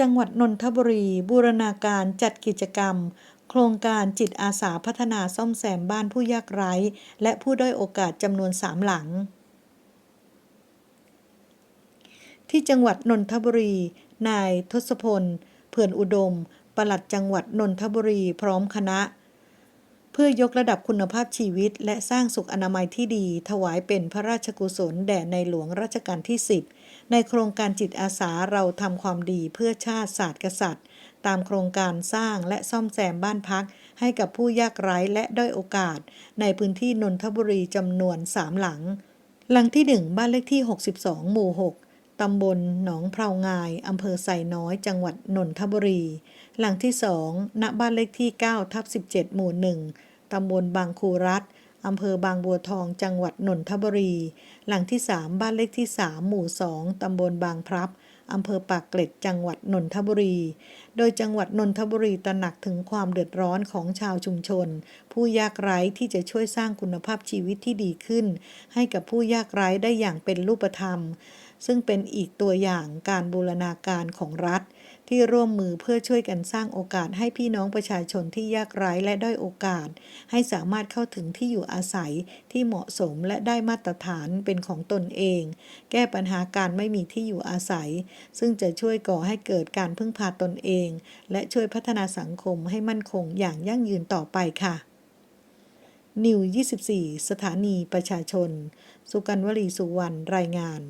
จังหวัดนนทบุรี บูรณาการจัดกิจกรรม โครงการจิตอาสาพัฒนาซ่อมแซมบ้านผู้ยากไร้ และผู้ด้อยโอกาสจำนวนสามหลัง ที่จังหวัดนนทบุรี นายทศพล เผื่อนอุดม ปลัดจังหวัดนนทบุรีพร้อมคณะ เพื่อยกระดับคุณภาพชีวิต และสร้างสุขอนามัยที่ดี ถวายเป็นพระราชกุศลแด่ในหลวงรัชกาลที่ 10 ในโครงการจิตอาสาเราทำความดีเพื่อชาติศาสตร์กษัตริย์ ตามโครงการสร้างและซ่อมแซมบ้านพัก ให้กับผู้ยากไร้และด้อยโอกาส ในพื้นที่นนทบุรีจำนวน3หลัง หลังที่ 1 บ้านเลขที่ 62 หมู่ 6ตำบลหนองเพรางาย อำเภอไซน้อย จังหวัดนนทบุรี หลังที่2ณบ้านเลขที่ 9 ทับ 17 หมู่ 1 ตำบลบางคูรัฐอำเภอบางบัวทอง จังหวัดนนทบุรี หลังที่ 3 บ้านเลขที่ 3 หมู่ 2 ตำบลบางพลับ อำเภอปากเกร็ด จังหวัดนนทบุรี โดยจังหวัดนนทบุรีตระหนักถึงความเดือดร้อนของชาวชุมชน ผู้ยากไร้ที่จะช่วยสร้างคุณภาพชีวิตที่ดีขึ้น ให้กับผู้ยากไร้ได้อย่างเป็นรูปธรรม ซึ่งเป็นอีกตัวอย่างการบูรณาการของรัฐ ที่ร่วมมือเพื่อช่วยกันสร้างโอกาสให้พี่น้องประชาชนที่ยากไร้และด้อยโอกาส ให้สามารถเข้าถึงที่อยู่อาศัยที่เหมาะสมและได้มาตรฐานเป็นของตนเอง แก้ปัญหาการไม่มีที่อยู่อาศัย ซึ่งจะช่วยก่อให้เกิดการพึ่งพาตนเอง และช่วยพัฒนาสังคมให้มั่นคงอย่างยั่งยืนต่อไปค่ะนิว 24 สถานีประชาชน สุกันวลีสุวรรณ รายงาน